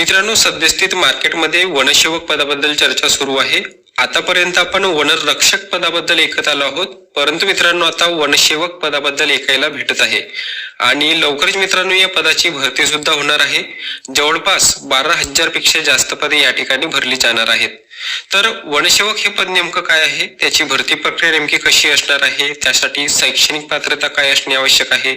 मित्रांनो सद्यस्थित मार्केटमध्ये वनसेवक पदाबद्दल चर्चा सुरू आहे. आतापर्यंत आपण वनरक्षक पदाबद्दल ऐकत आलो आहोत. परंतु मित्रांनो आता वनसेवक पदाबद्दल ऐकायला भेटत आहे. आणि लवकरच मित्रांनो या पदाची भरती सुद्धा होणार आहे. जवळपास बारा हजारपेक्षा जास्त पदे या ठिकाणी भरली जाणार आहेत. तर वनसेवक हे पद नेमकं काय आहे? त्याची भरती प्रक्रिया नेमकी कशी असणार आहे? त्यासाठी शैक्षणिक पात्रता काय असणे आवश्यक आहे?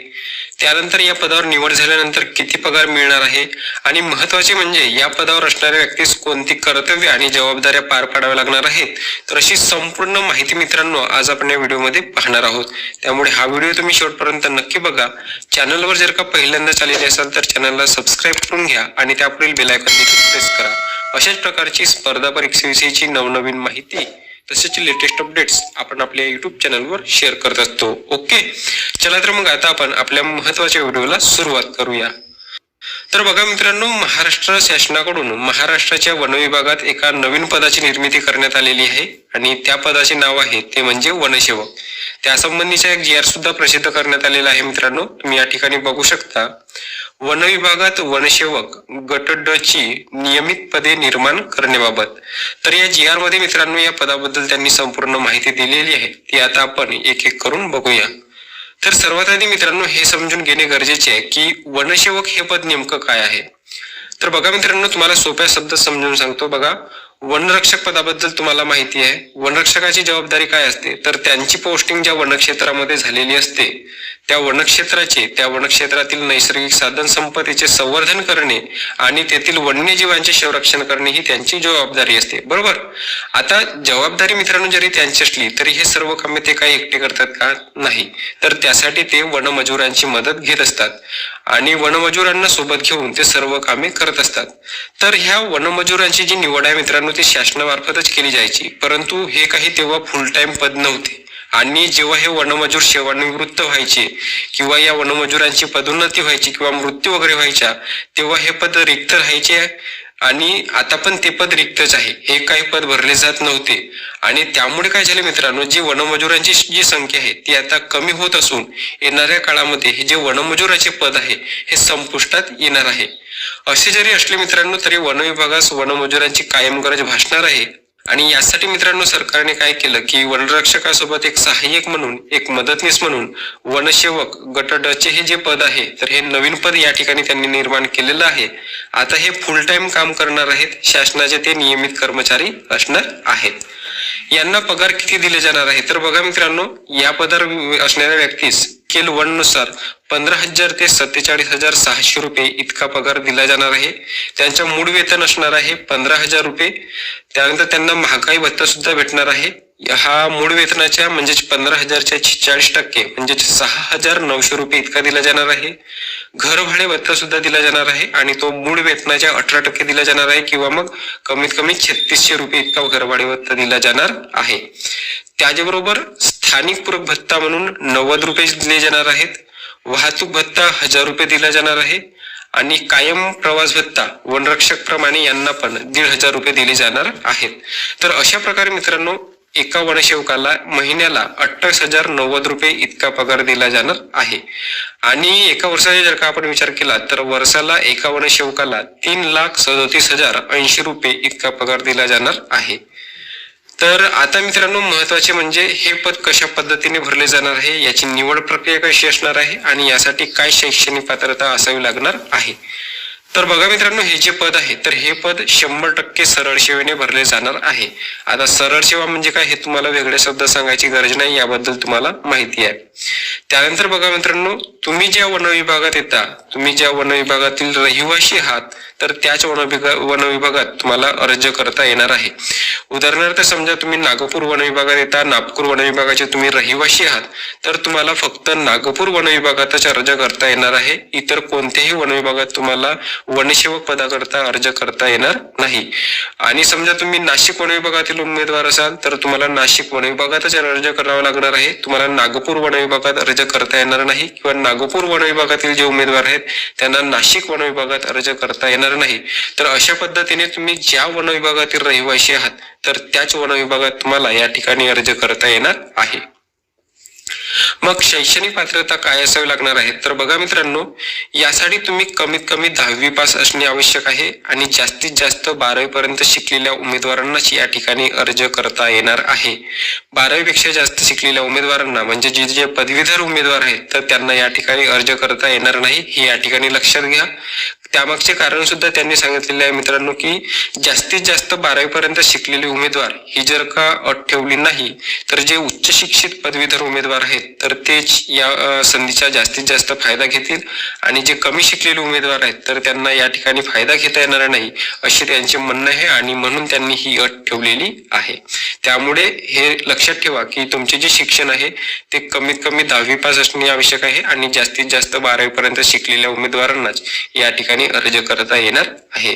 त्यानंतर या पदावर निवड झाल्यानंतर किती पगार मिळणार आहे? आणि महत्त्वाचे म्हणजे या पदावर असणाऱ्या व्यक्तीस कोणती कर्तव्य आणि जबाबदाऱ्या पार पाडाव्या लागणार आहेत? तर अशी संपूर्ण माहिती मित्रांनो आज आपण या व्हिडिओमध्ये पाहणार आहोत. त्यामुळे हा व्हिडिओ तुम्ही शेवटपर्यंत नक्की बघा. चॅनलवर जर का पहिल्यांदा आलेले असाल तर चॅनलला सबस्क्राईब करून घ्या आणि त्यापुढील बेल देखील प्रेस करा. अशाच प्रकारची स्पर्धा परीक्षेविषयीची नवनवीन माहिती तसेच लेटेस्ट अपडेट्स आपण आपल्या युट्यूब चॅनलवर शेअर करत असतो. ओके चला तर मग आता आपण आपल्या महत्त्वाच्या व्हिडिओला सुरुवात करूया. तर बघा मित्रांनो महाराष्ट्र शासनाकडून महाराष्ट्राच्या वन विभागात एका नवीन पदाची निर्मिती करण्यात आलेली आहे आणि त्या पदाचे नाव आहे ते म्हणजे वनसेवक. त्यासंबंधीचा एक जी आर सुद्धा प्रसिद्ध करण्यात आलेला आहे मित्रांनो. तुम्ही या ठिकाणी बघू शकता. वन विभागात वनसेवक गट ड ची नियमित पदे निर्माण करण्याबाबत. तर या जी आरमध्ये मित्रांनो या पदाबद्दल त्यांनी संपूर्ण माहिती दिलेली आहे. ती आता आपण एक एक करून बघूया. तर सर्वात आधी मित्रांनो हे समजून घेणे गरजेचे आहे की वनसेवक हे पद नेमकं काय आहे? तर बघा मित्रांनो तुम्हाला सोप्या शब्द समजून सांगतो बघा. वनरक्षक पदाबद्दल तुम्हाला माहिती आहे. वनरक्षकाची जबाबदारी काय असते? तर त्यांची पोस्टिंग ज्या वनक्षेत्रामध्ये झालेली असते त्या वनक्षेत्राचे त्या वनक्षेत्रातील नैसर्गिक साधन संपत्तीचे संवर्धन करणे आणि तेथील वन्यजीवांचे संरक्षण करणे ही त्यांची जबाबदारी असते. बरोबर? आता जबाबदारी मित्रांनो जरी त्यांची असली तरी हे सर्व कामे ते काही एकटे करतात का? नाही. तर त्यासाठी ते वनमजुरांची मदत घेत असतात आणि वनमजुरांना सोबत घेऊन ते सर्व कामे करत असतात. तर ह्या वनमजुरांची जी निवड आहे मित्रांनो ती शासनामार्फतच केली जायची. परंतु हे काही तेव्हा फुल टाइम पद नव्हते. आणि जेव्हा हे वनमजूर सेवानिवृत्त व्हायचे किंवा या वनमजुरांची पदोन्नती व्हायची किंवा मृत्यू वगैरे व्हायच्या तेव्हा हे पद रिक्त राहायचे आणि आता पण ते पद रिक्तच आहे. हे काही पद भरले जात नव्हते. आणि त्यामुळे काय झाले मित्रांनो जी वनमजुरांची जी संख्या आहे ती आता कमी होत असून येणाऱ्या काळामध्ये हे जे वनमजुराचे पद आहे हे संपुष्टात येणार आहे. असे जरी असले मित्रांनो तरी वन विभागास वनमजुरांची कायम गरज भासणार आहे. आणि यासाठी मित्रांनो सरकारने काय केलं की वनरक्षकासोबत एक सहाय्यक म्हणून एक मदतनीस म्हणून वनसेवक गट डचे हे जे पद आहे तर हे नवीन पद या ठिकाणी त्यांनी निर्माण केलेलं आहे. आता हे फुल टाइम काम करणार आहेत शासनाचे ते नियमित कर्मचारी असणार आहेत. यांना पगार किती दिले जाणार आहे? तर बघा मित्रांनो या पदावर असणाऱ्या व्यक्तीस नुसार पंधरा हजार ते सत्तेचाळीस हजार सहाशे रुपये इतका पगार दिला जाणार आहे. त्यांच्या मूळ वेतन असणार आहे पंधरा हजार रुपये. त्यानंतर त्यांना महागाई भत्ता सुद्धा भेटणार आहे. हा मूळ वेतनाच्या म्हणजेच पंधरा हजारच्या छेचाळीस टक्के म्हणजेच सहा हजार नऊशे रुपये इतका दिला जाणार आहे. घर भाडे भत्ता सुद्धा दिला जाणार आहे आणि तो मूळ वेतनाच्या अठरा टक्के दिला जाणार आहे किंवा मग कमीत कमी छत्तीसशे रुपये इतका घरभाडे भत्ता दिला जाणार आहे. त्याचबरोबर स्थानिक पूरक भत्ता म्हणून नव्वद रुपये दिले जाणार आहेत. वाहतूक भत्ता हजार रुपये दिला जाणार आहे. आणि कायम प्रवास भत्ता वनरक्षक प्रमाणे यांना पण दीड हजार रुपये दिले जाणार आहेत. तर अशा प्रकारे मित्रांनो एका वनसेवकाला महिन्याला अठ्ठावीस हजार नव्वद रुपये इतका पगार दिला जाणार आहे. आणि एका वर्षाचा जर का आपण विचार केला तर वर्षाला एका वनसेवकाला तीन लाख सदोतीस हजार ऐंशी रुपये इतका पगार दिला जाणार आहे. तर आता मित्रांनो महत्त्वाचे म्हणजे हे पद कशा पद्धतीने भरले जाणार आहे याची निवड प्रक्रिया कशी असणार आहे आणि यासाठी काय शैक्षणिक पात्रता असावी लागणार आहे. तर बघा मित्रांनो हे जे पद आहे तर हे पद शंभर टक्के सरळ सेवेने भरले जाणार आहे. आता सरळ सेवा म्हणजे काय हे तुम्हाला वेगळे शब्द सांगायची गरज नाही याबद्दल तुम्हाला माहिती आहे. त्यानंतर बघा मित्रांनो तुम्ही ज्या वन विभागात येता तुम्ही ज्या वन विभागातील रहिवासी आहात तर त्याच वन विभाग वन विभागात तुम्हाला अर्ज करता येणार आहे. उदाहरणार्थ समजा तुम्ही नागपूर वन विभागात येता नागपूर वन विभागाचे तुम्ही रहिवासी आहात तर तुम्हाला फक्त नागपूर वन विभागातच अर्ज करता येणार आहे. इतर कोणत्याही वन विभागात तुम्हाला वनसेवक पदाकरता अर्ज करता येणार नाही. आणि समजा तुम्ही नाशिक वन विभागातील उमेदवार असाल तर तुम्हाला नाशिक वन विभागातच अर्ज करावा लागणार आहे. तुम्हाला नागपूर वन विभागात अर्ज करता येणार नाही किंवा नागपूर वन विभागातील जे उमेदवार आहेत त्यांना नाशिक वन विभागात अर्ज करता येणार नाही. तर अशा पद्धतीने तुम्ही ज्या वन विभागातील रहिवासी आहात तर त्याच वन विभागात तुम्हाला या ठिकाणी अर्ज करता येणार आहे. मग शैक्षणिक पात्रता काय असावी लागणार आहे? तर बघा मित्रांनो यासाठी तुम्ही कमीत कमी दहावी पास असणे आवश्यक आहे आणि जास्तीत जास्त बारावी पर्यंत शिकलेल्या उमेदवारांनाच या ठिकाणी अर्ज करता येणार आहे. बारावीपेक्षा जास्त शिकलेल्या उमेदवारांना म्हणजे जे जे पदवीधर उमेदवार आहेत तर त्यांना या ठिकाणी अर्ज करता येणार नाही. हे या ठिकाणी लक्षात घ्या. त्यामागचे कारण सुद्धा त्यांनी सांगितलेले आहे मित्रांनो की जास्तीत जास्त बारावी पर्यंत शिकलेले उमेदवार ही जर का अट ठेवली नाही तर जे उच्च शिक्षित पदवीधर उमेदवार आहेत तर तेच या संधीचा जास्तीत जास्त फायदा घेतील. आणि जे कमी शिकलेले उमेदवार आहेत तर त्यांना या ठिकाणी फायदा घेता येणार नाही असे त्यांचे म्हणणं आहे आणि म्हणून त्यांनी ही अट ठेवलेली आहे. त्यामुळे हे लक्षात ठेवा की तुमचे जे शिक्षण आहे ते कमीत कमी दहावी पास असणे आवश्यक आहे आणि जास्तीत जास्त बारावी पर्यंत शिकलेल्या उमेदवारांनाच या ठिकाणी अर्ज करता येणार आहे.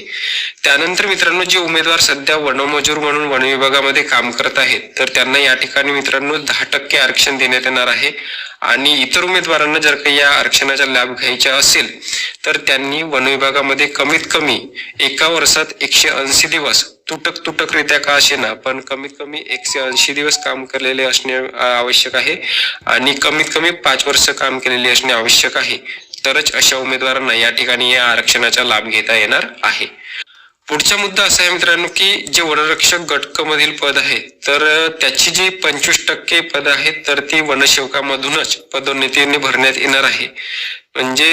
त्यानंतर मित्रांनो जे उमेदवार सध्या वनमजूर म्हणून वन विभागामध्ये काम करत आहेत तर त्यांना या ठिकाणी मित्रांनो दहा टक्के आरक्षण देण्यात येणार आहे. आणि इतर उमेदवारांना जर काही या आरक्षणाचा लाभ घ्यायचा असेल तर त्यांनी वन विभागामध्ये कमीत कमी एका वर्षात एकशे ऐंशी दिवस तुटक तुटकरित्या का असेना पण कमीत कमी एकशे ऐंशी दिवस काम केलेले असणे आवश्यक आहे. आणि कमीत कमी पाच वर्ष काम केलेले असणे आवश्यक आहे. तरच अशा उमेदवारांना या ठिकाणी या आरक्षणाचा लाभ घेता येणार आहे. पुढचा मुद्दा असा आहे मित्रांनो की जे वनरक्षक गटकमधील पद आहे तर त्याची जी पंचवीस टक्के पद आहेत तर ती वनसेवकामधूनच पदोन्नतीने भरण्यात येणार आहे. म्हणजे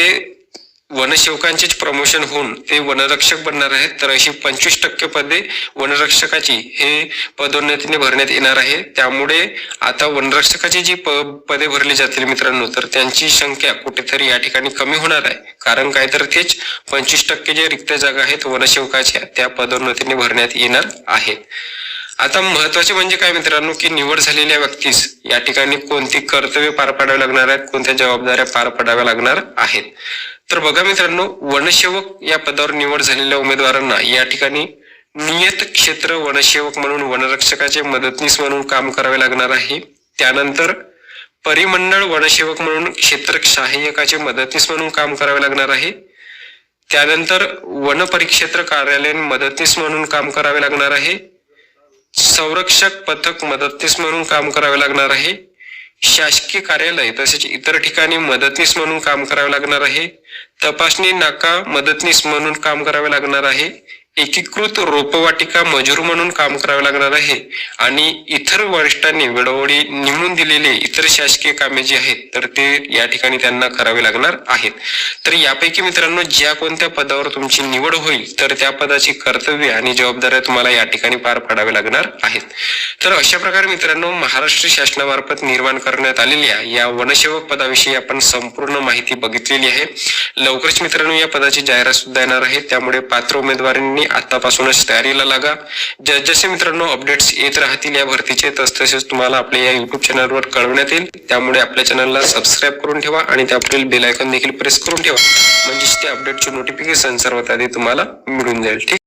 वनसेवकांचेच प्रमोशन होऊन ते वनरक्षक बनणार आहेत. तर अशी पंचवीस टक्के पदे वनरक्षकाची हे पदोन्नतीने भरण्यात येणार आहे. त्यामुळे आता वनरक्षकाची जी प पदे भरली जातील मित्रांनो तर त्यांची संख्या कुठेतरी या ठिकाणी कमी होणार आहे. कारण काय तर तेच पंचवीस टक्के जे रिक्त जागा आहेत वनसेवकाच्या त्या पदोन्नतीने भरण्यात येणार आहेत. आता महत्त्वाचे म्हणजे काय मित्रांनो की निवड झालेल्या व्यक्तीस या ठिकाणी कोणती कर्तव्य पार पाडावी लागणार आहेत कोणत्या जबाबदाऱ्या पार पाडाव्या लागणार आहेत. तर बघा मित्रांनो वनसेवक या पदावर निवड झालेल्या उमेदवारांना या ठिकाणी नियत क्षेत्र वनसेवक म्हणून वनरक्षकाचे मदतनीस म्हणून काम करावे लागणार आहे. त्यानंतर परिमंडळ वनसेवक म्हणून क्षेत्र सहाय्यकाचे मदतनीस म्हणून काम करावे लागणार आहे. त्यानंतर वन परिक्षेत्र कार्यालयीन मदतनीस म्हणून काम करावे लागणार आहे. संरक्षक पथक मदतनीस म्हणून काम करावे लागणार आहे. शासकीय कार्यालय तसेच इतर ठिकाणी मदतनीस म्हणून काम करावे लागणार आहे. तपासणी नाका मदतनीस म्हणून काम करावे लागणार आहे. एकीकृत रोपवाटिका मजूर म्हणून काम करावे लागणार आहे. आणि इतर वरिष्ठांनी वेळोवेळी निवडून दिलेले इतर शासकीय कामे जी आहेत तर ते या ठिकाणी त्यांना करावे लागणार आहेत. तर यापैकी मित्रांनो ज्या कोणत्या पदावर तुमची निवड होईल तर त्या पदाची कर्तव्य आणि जबाबदाऱ्या तुम्हाला या ठिकाणी पार पाडावे लागणार आहेत. तर अशा प्रकारे मित्रांनो महाराष्ट्र शासनामार्फत निर्माण करण्यात आलेल्या या वनसेवक पदाविषयी आपण संपूर्ण माहिती बघितलेली आहे. लवकरच मित्रांनो या पदाची जाहिरात सुद्धा येणार आहे. त्यामुळे पात्र उमेदवारांनी आतापासूनच तयारीला लागा. जसे मित्रांनो अपडेट्स येत राहतील या भरतीचे तसतसेच तुम्हाला आपल्या या युट्यूब चॅनलवर कळवण्यात येईल. त्यामुळे आपल्या चॅनलला सबस्क्राईब करून ठेवा आणि त्यापुढील बेल आयकॉन देखील प्रेस करून ठेवा. म्हणजेच त्या अपडेटचे नोटिफिकेशन सर्वात आधी तुम्हाला मिळून जाईल ठीक?